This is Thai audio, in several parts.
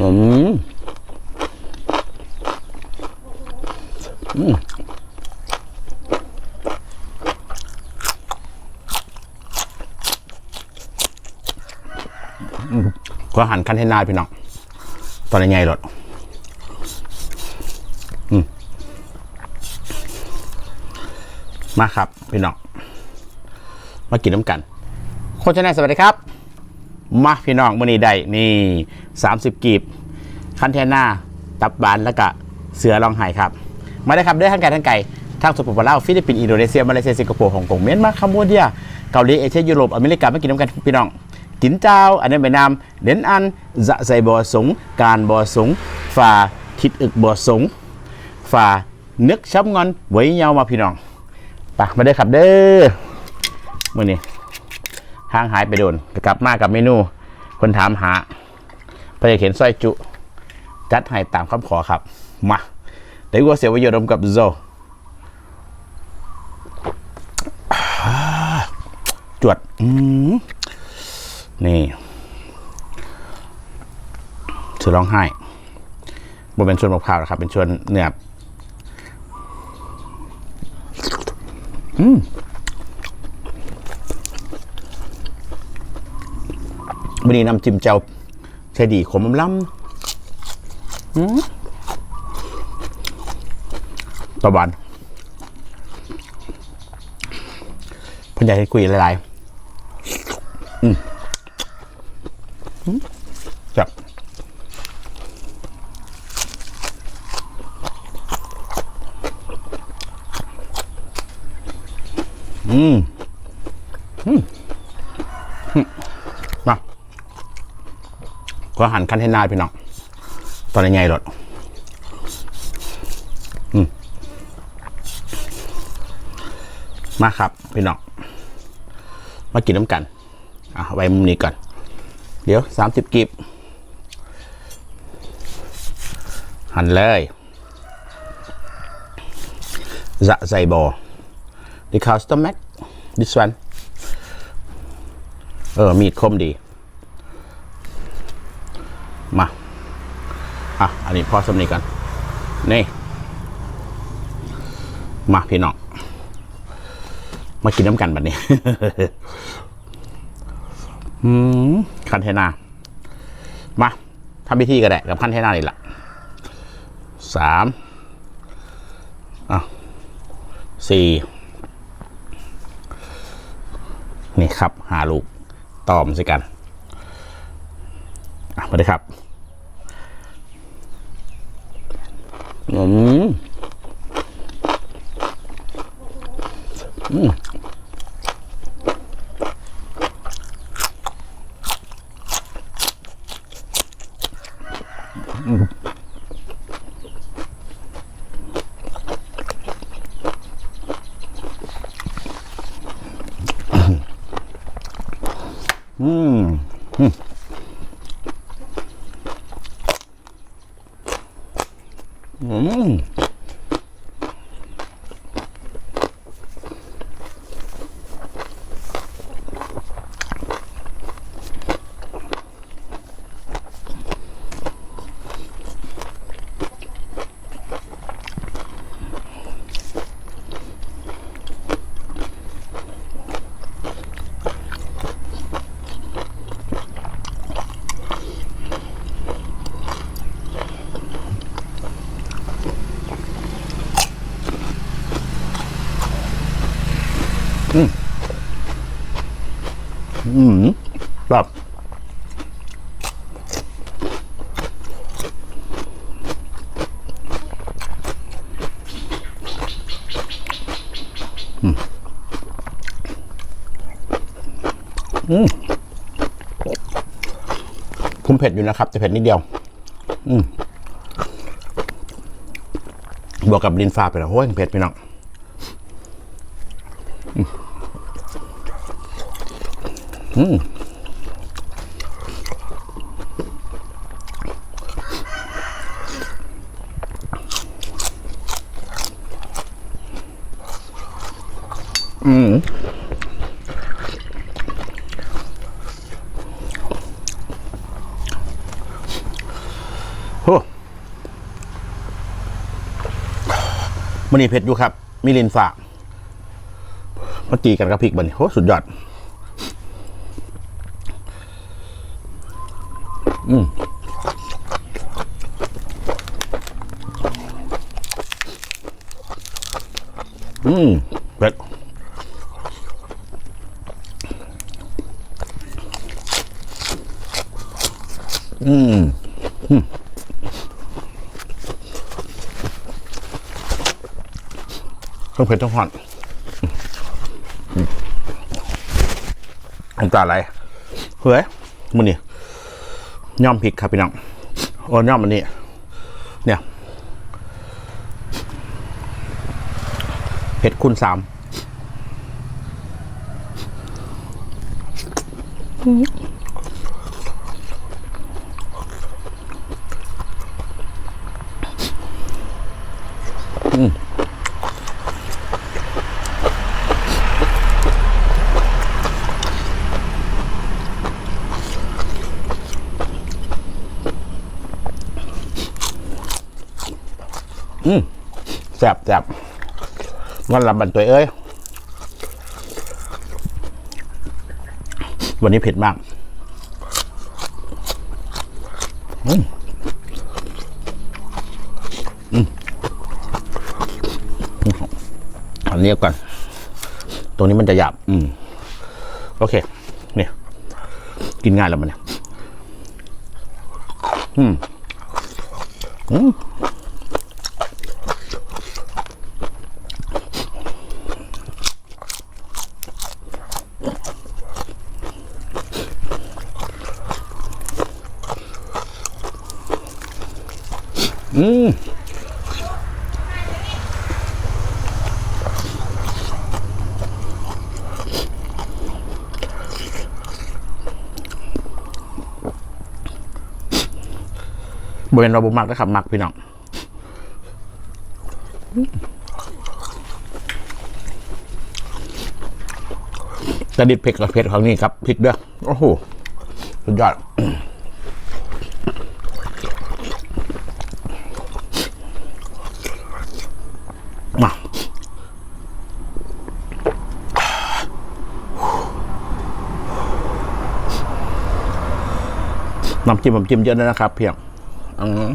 อืมอืมอืมก็หันคันให้นายพี่น้องตอนนี้ไงรถอืมมาครับ พี่น้องมากินน้ำกัน โคชแนลสวัสดีครับ มาพี่น้องมื่อนี้ได้นี่ 30 กีบ คันเทน่า ตับบานแล้วก็เสือรองไห้ครับ มาได้ครับด้วยทั้งไก่ทั้งไก่ทั้งสุโขทัยลาวฟิลิปปินส์อินโดนีเซียมาเลเซียสิงคโปร์ฮ่องกงเมียนมาคัมพูเดียเกาหลีเอเชียยุโรปอเมริกาไมากินน้ำกันพี่น้องกินเจ้าอันนี้นไปนามเด่นอันจะใส่บ่อสง การบ่อสงฝ่าทิดอึกบ่อสงฝ่านึกช้ำงอนไว้เยาวมาพี่น้องไปมาได้ครับเด้อมื่อนี้ห่างหายไปโดนกลับมากับเมนู คนถามหา พยาเข็นสร้อยจุ จัดให้ตามคำขอครับ มาเดี๋ยววัวเสียววิโยดมกับโซจวดอืมนี่เสือร้องไห้บนเป็นชวนมะพร้าวนะครับ เป็นชวนเนื้อวันนี้น้ำจิ้มเจ้า ใช้ดีขมอำล้ำตะวันพันใหญ่ให้คุยหลายๆอืมอืมจับอืมม ก็หันคันให้นายพี่น้องตอนนี้ไงรถมาครับ พี่น้องมากินน้ำกัน อะไว้มุมนี้ก่อน เดี๋ยวสามสิบกีบหันเลยจะใส่บอ the custom mac this one เออ มีดคมดี มา อะ อันนี้พอสำนีกันนี่ มาพี่น้อง มากินน้ำกันแบบนี้ อืมคันเทนา มาทำพิธีกันแหละกับคันเทนานี่แหละสามอะสี่นี่ครับหาลูกตอมสิกัน มาเลยครับอืมอืมอืม 嗯 อืมอืมแบบอืมอืมผมเผ็ดอยู่นะครับ แต่เผ็ดนิดเดียว อืมบวกกับลินฟ้าไปแล้วโอ้ยเผ็ดพี่น้อง อืมอืมโอ้มันนี่เผ็ดอยู่ครับมิลินฝากมาตีกันกับพริกบันโหสุดยอด อืมเผ็ดอืมต้องเผ็ดต้องหอนอันตาอะไรเฮ้ยมันนี่ย่อมพริกครับพี่น้องโอ้ย่อมมันนี่เนี่ย เผ็ดคูณสามอืมแซ่บแซ่บ งั้นลำบันตัวเอ้ย วันนี้เผ็ดมากอืมอืมอันนี้ก่อน ตรงนี้มันจะหยาบ อืม โอเค เนี่ย กินง่ายแล้วมันเนี่ย อืม อืม อืมบริเวณเราบุมักนะครับมักพี่น้องจะดิดเผ็ดกับเผ็ดของนี่ครับพริกเด้อโอ้โห สุดยอด น้ำจิ้มผมจิ้มเยอะด้วยนะครับ เพียงอืม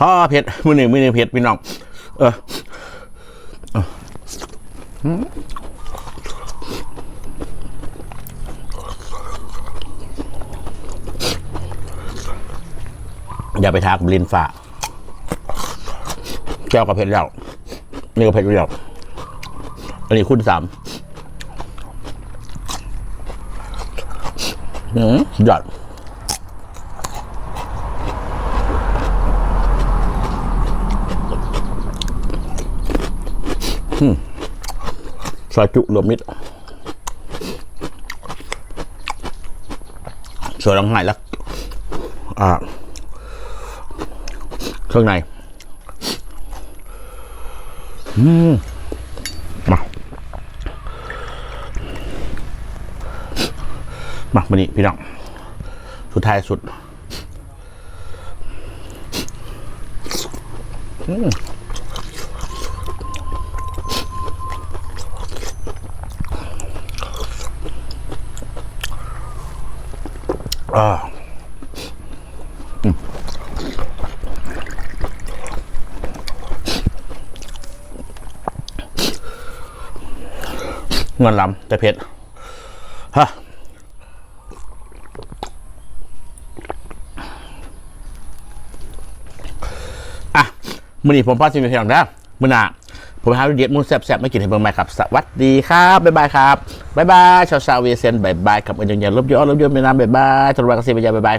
ฮ่อเผ็ดมือหนึ่งมือหนึ่งเผ็ดพี่น้องเออเอออย่าไปทากับลินฝ่าแก้วกับเผ็ดแล้วนี่ก็เผ็ดแล้วอันนี้คุณสามอืมยอด ซอจุรวมมิตรส่วนลังไห้แล้วอ่าเครื่องในอืมมามามานี่พี่น้อง สุดท้ายสุดอ่า อืมเงินลำแต่เผ็ด ฮะอะมือนี้ผมพ่อจิมเพียงแล้วมือหน้า ผมหาวิดีโอมูนแซ่บๆไม่กินให้เบิ่งใหม่ครับ สวัสดีครับ บ๊ายบายครับบ๊ายบายชาวชาวเวียเซนบ๊ายบายกับเอันยังยันลบยอดลบยอดไม่นานบ๊ายบายตรุวันกสิบยาบ๊ายบาย